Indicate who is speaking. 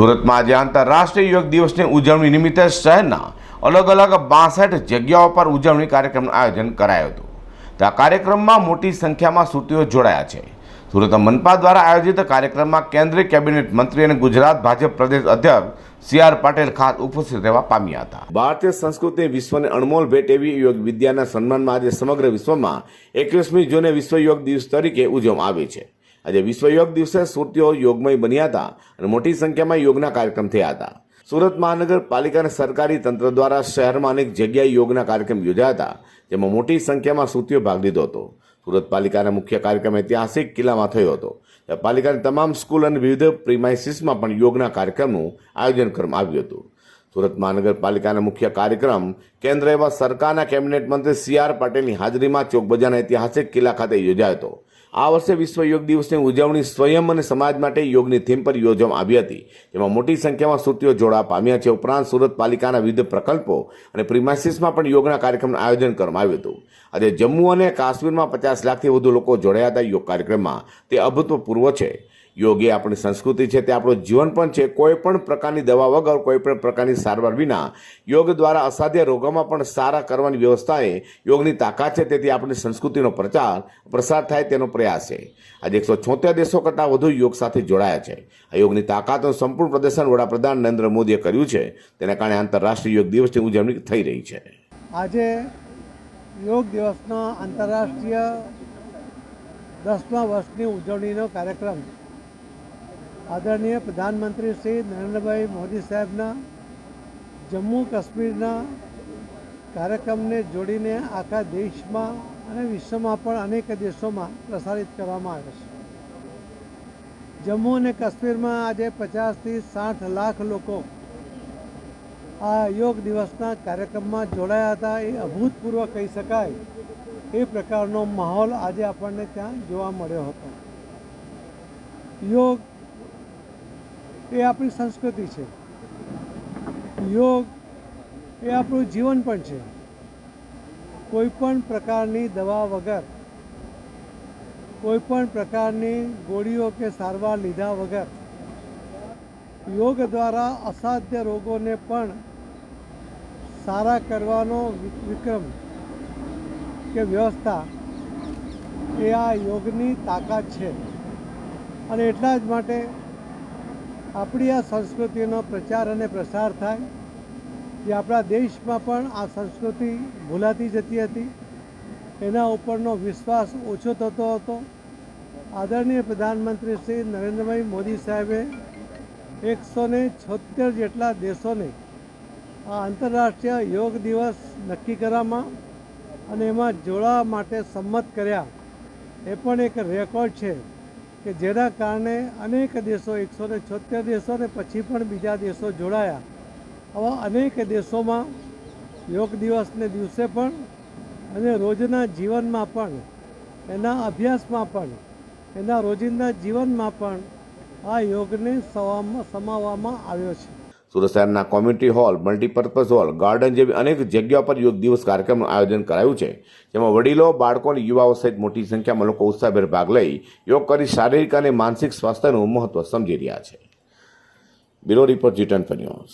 Speaker 1: સુરતમાં આજે આંતરરાષ્ટ્રીય યોગ દિવસની ઉજવણી નિમિત્તે શહેરના અલગ અલગ બાસઠ જગ્યાઓ પર ઉજવણી કાર્યક્રમનું આયોજન કરાયું હતું. તો આ કાર્યક્રમમાં મોટી સંખ્યામાં સુરતીઓ જોડાયા છે. સુરત મનપા દ્વારા આયોજિત કાર્યક્રમમાં કેન્દ્રીય કેબિનેટ મંત્રી અને ગુજરાત ભાજપ પ્રદેશ અધ્યક્ષ સી આર પાટીલ ખાસ ઉપસ્થિત રહેવા પામ્યા હતા. ભારતીય સંસ્કૃતિ વિશ્વને અણમોલ ભેટ એવી યોગ વિદ્યાના સન્માનમાં આજે સમગ્ર વિશ્વમાં એકવીસમી જૂને વિશ્વ યોગ દિવસ તરીકે ઉજવવામાં આવે છે. આજે વિશ્વ યોગ દિવસે સુરતીઓ યોગમય બન્યા હતા અને મોટી સંખ્યામાં યોગના કાર્યક્રમ થયા હતા. સુરત મહાનગરપાલિકા અને સરકારી તંત્ર દ્વારા શહેરમાં અનેક જગ્યાએ યોગના કાર્યક્રમ યોજાયા હતા, જેમાં મોટી સંખ્યામાં સુરતીઓ ભાગ લીધો હતો. સુરત પાલિકાના મુખ્ય કાર્યક્રમ ઐતિહાસિક કિલ્લામાં થયો હતો. પાલિકાની તમામ સ્કૂલ અને વિવિધ પ્રિમાઇસીસમાં પણ યોગના કાર્યક્રમનું આયોજન કરવામાં આવ્યું હતું. સુરત મહાનગરપાલિકાના મુખ્ય કાર્યક્રમ કેન્દ્ર એવા સરકારના કેબિનેટ મંત્રી સી આર પટેલની હાજરીમાં ચોકબજારના ઐતિહાસિક કિલ્લા ખાતે યોજાયો હતો. આ વર્ષે વિશ્વ યોગ દિવસની ઉજવણી સ્વયં અને સમાજ માટે યોગની થીમ પર યોજવામાં આવી હતી. જેમાં મોટી સંખ્યામાં સુરતીઓ જોડા પામ્યા છે. ઉપરાંત સુરત પાલિકાના વિવિધ પ્રકલ્પો અને પ્રિમાઇસીસમાં પણ યોગના કાર્યક્રમનું આયોજન કરવામાં આવ્યું હતું. આજે જમ્મુ અને કાશ્મીરમાં પચાસ લાખથી વધુ લોકો જોડાયા હતા યોગ કાર્યક્રમમાં. તે અભૂતપૂર્વ છે. યોગ એ આપણી સંસ્કૃતિ છે, તે આપણું જીવન પણ છે, કોઈ પણ પ્રકારની દવા વગર, કોઈ પણ પ્રકારની સારવાર વિના. યોગ દ્વારા અસાધ્ય રોગોમાં પણ સારા કરવાની વ્યવસ્થાએ યોગની તાકાત છે, તેથી આપણી સંસ્કૃતિનો પ્રચાર, પ્રસાર થાય તેનો પ્રયાસ છે. આજે એકસો છોતેર દેશો કરતાં વધુ યોગ સાથે જોડાયા છે. આ યોગની તાકાતનું સંપૂર્ણ પ્રદર્શન વડાપ્રધાન નરેન્દ્ર મોદીએ કર્યું છે. તેના કારણે આંતરરાષ્ટ્રીય યોગ દિવસની ઉજવણી થઈ રહી છે.
Speaker 2: આજે યોગ દિવસના આંતરરાષ્ટ્રીય દસમા વર્ષની ઉજવણીનો કાર્યક્રમ આદરણીય પ્રધાનમંત્રી શ્રી નરેન્દ્રભાઈ મોદી સાહેબના જમ્મુ કાશ્મીરના કાર્યક્રમને જોડીને આખા દેશમાં અને વિશ્વમાં પણ અનેક દેશોમાં પ્રસારિત કરવામાં આવે છે. જમ્મુ અને કાશ્મીરમાં આજે પચાસથી સાઠ લાખ લોકો આ યોગ દિવસના કાર્યક્રમમાં જોડાયા હતા. એ અભૂતપૂર્વ કહી શકાય એ પ્રકારનો માહોલ આજે આપણને ત્યાં જોવા મળ્યો હતો. યોગ એ આપણી સંસ્કૃતિ છે. યોગ એ આપણું જીવન પણ છે. કોઈ પણ પ્રકારની દવા વગર, કોઈ પણ પ્રકારની ગોળીઓ કે સારવાર લીધા વગર, યોગ દ્વારા અસાધ્ય રોગોને પણ સારા કરવાનો વિક્રમ કે વ્યવસ્થા એ આ યોગની તાકાત છે. અને એટલા જ માટે આપણી આ સંસ્કૃતિનો પ્રચાર અને પ્રસાર થાય, જે આપણા દેશમાં પણ આ સંસ્કૃતિ ભૂલાતી જતી હતી, એના ઉપરનો વિશ્વાસ ઓછો થતો હતો. આદરણીય પ્રધાનમંત્રી શ્રી નરેન્દ્રભાઈ મોદી સાહેબે એકસો ને છોતેર જેટલા દેશોને આ આંતરરાષ્ટ્રીય યોગ દિવસ નક્કી કરવામાં અને એમાં જોડાવા માટે સંમત કર્યા. એ પણ એક રેકોર્ડ છે. કે જેના કારણે અનેક દેશો, એકસો ને છોતેર દેશો ને પછી પણ બીજા દેશો જોડાયા. આવા અનેક દેશોમાં યોગ દિવસને દિવસે પણ અને રોજના જીવનમાં પણ, એના અભ્યાસમાં પણ, એના રોજિંદા જીવનમાં પણ આ યોગને સમાવવામાં આવ્યો છે.
Speaker 1: સુરત શહેરના community hall, multipurpose hall, garden જેવી અનેક જગ્યાઓ પર યોગ દિવસ કાર્યક્રમનું આયોજન કરાયું છે. જેમાં વડીલો, બાળકો અને યુવાઓ સહિત મોટી સંખ્યામાં લોકો ઉત્સાહભેર ભાગ લઈ યોગ કરી શારીરિક અને માનસિક સ્વાસ્થ્યનું મહત્વ સમજી રહ્યા છે. બ્યુરો રિપોર્ટ જીટન ફન્યુઝ ન્યૂઝ.